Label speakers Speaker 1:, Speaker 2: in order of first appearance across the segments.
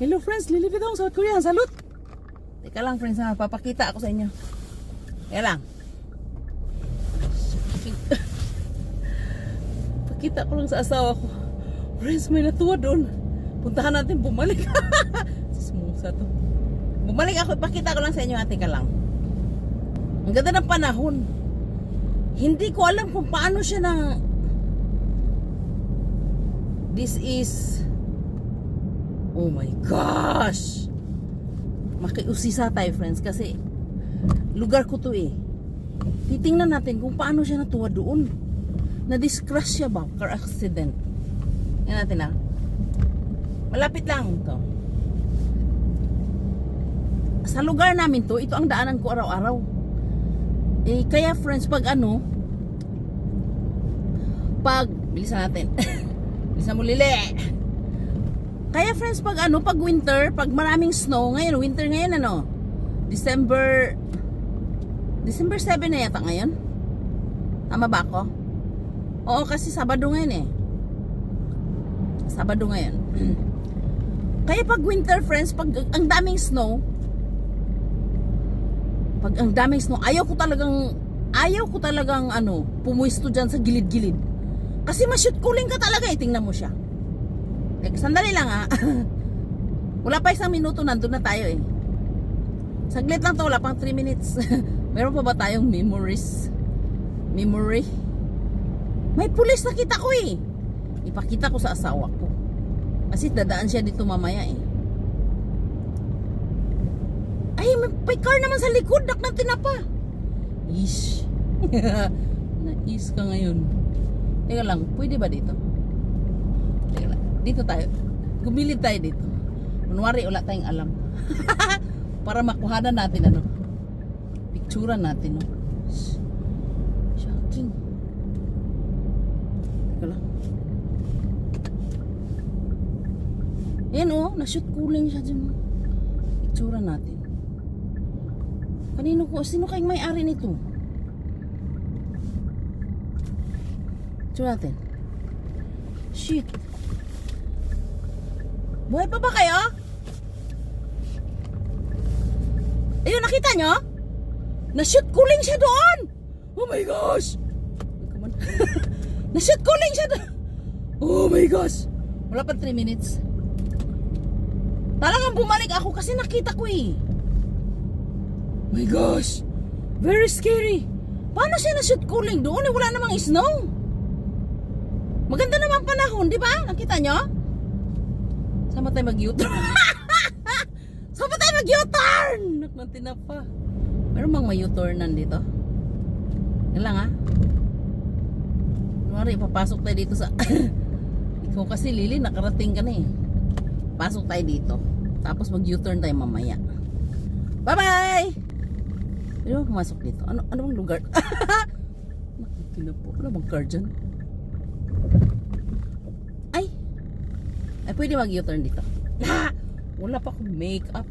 Speaker 1: Hello friends, lilipit ako sa South Korea. Salut! Teka lang friends ha, papakita ako sa inyo. Teka lang. Pakita ko lang sa asawa ko. Friends, may natuwa doon. Puntahan natin bumalik. Sismusa to. Bumalik ako, ipakita ko lang sa inyo ha, teka lang. Ang ganda ng panahon. Hindi ko alam kung paano siya ng... This is... Oh my gosh! Makiusisa tayo friends kasi lugar ko to eh. Titingnan natin kung paano siya natuwa doon. Na-discrash siya ba? Car accident. Yan natin ah. Malapit lang to. Sa lugar namin to, ito ang daanan ko araw-araw. Eh, kaya friends, pag ano, pag, bilisan natin. bilisan mo lili. Kaya friends, pag ano, pag winter, pag maraming snow, ngayon, winter ngayon, ano, December, December 7 na yata ngayon? Tama ba ako? Oo, kasi Sabado ngayon eh. Sabado ngayon. Kaya pag winter, friends, pag ang daming snow, pag ang daming snow, ayaw ko talagang, ayaw ko talagang, ano, pumuisto dyan sa gilid-gilid. Kasi ma-shoot cooling ka talaga eh, tingnan mo siya. Eh, sandali lang ah. wala pa isang minuto, nandun na tayo eh. Saglit lang to, wala pang 3 minutes. Meron pa ba tayong memories? Memory? May pulis nakita ko eh. Ipakita ko sa asawa ko. Kasi dadaan siya dito mamaya eh. Ay, may, may car naman sa likod. Ng tinapa. Ish. Na-is ka ngayon. Teka lang, pwede ba dito? Dito tayo. Gumilid tayo dito. Kunwari, wala tayong alam. Para makuhanan natin ano. Picturean natin, no? Shocking. Teka lang. Yan oh, na-shoot cooling siya dyan. Picturean natin. Kanino ko? Sino kayong may-ari nito? Picture natin. Shit. Buhay pa ba kayo? Ayun, nakita nyo? Na-shoot cooling siya doon! Oh my gosh! Come on. Na-shoot cooling siya doon! Oh my gosh! Wala pa 3 minutes. Talagang bumalik ako kasi nakita ko eh. My gosh! Very scary! Paano siya na-shoot cooling doon? Eh, wala namang snow! Maganda naman panahon, di ba? Nakita nyo? Saan ba tayo mag-U-turn? Saan ba tayo mag-U-turn? Nakmanti na pa. Meron bang may U-turn nandito? Yan lang ha. Kunwari, papasok tayo dito sa... Ikaw kasi, Lili, nakarating ka na eh. Pasok tayo dito. Tapos mag-U-turn tayo mamaya. Bye-bye! Ba pumasok dito? Ano, ano bang lugar? Nakati na po. Ano bang car dyan? Ay! Ay, pwede mag-U-turn dito. Ah! Wala pa akong make-up.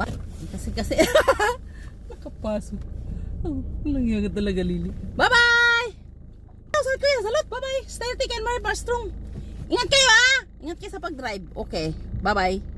Speaker 1: Ah, kasi kasi nakapasok. Oh, yaga talaga, Lili. Bye-bye! Sir, kuya, salot. Bye-bye. Stay thick and very strong. Ingat kayo, ha? Ingat kayo sa pag-drive. Okay. Bye-bye.